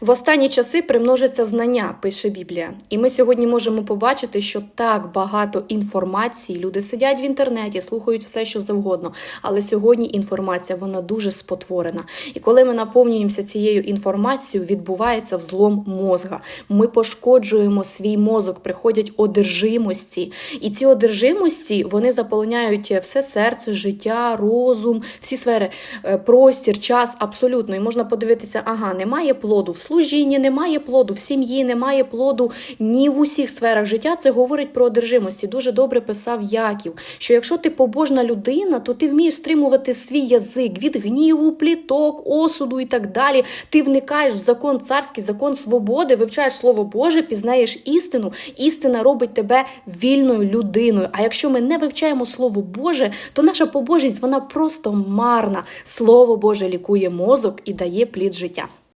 В останні часи примножиться знання, пише Біблія. І ми сьогодні можемо побачити, що так багато інформації. Люди сидять в інтернеті, слухають все, що завгодно. Але сьогодні інформація вона дуже спотворена. І коли ми наповнюємося цією інформацією, відбувається взлом мозга. Ми пошкоджуємо свій мозок, приходять одержимості. І ці одержимості вони заполоняють все серце, життя, розум, всі сфери, е, простір, час абсолютно. І можна подивитися, ага, немає плоду служінні, немає плоду в сім'ї, немає плоду ні в усіх сферах життя. Це говорить про одержимості. Дуже добре писав Яків, що якщо ти побожна людина, то ти вмієш стримувати свій язик від гніву, пліток, осуду і так далі. Ти вникаєш в закон царський, закон свободи, вивчаєш слово Боже, пізнаєш істину. Істина робить тебе вільною людиною. А якщо ми не вивчаємо слово Боже, то наша побожність вона просто марна. Слово Боже лікує мозок і дає плід життя.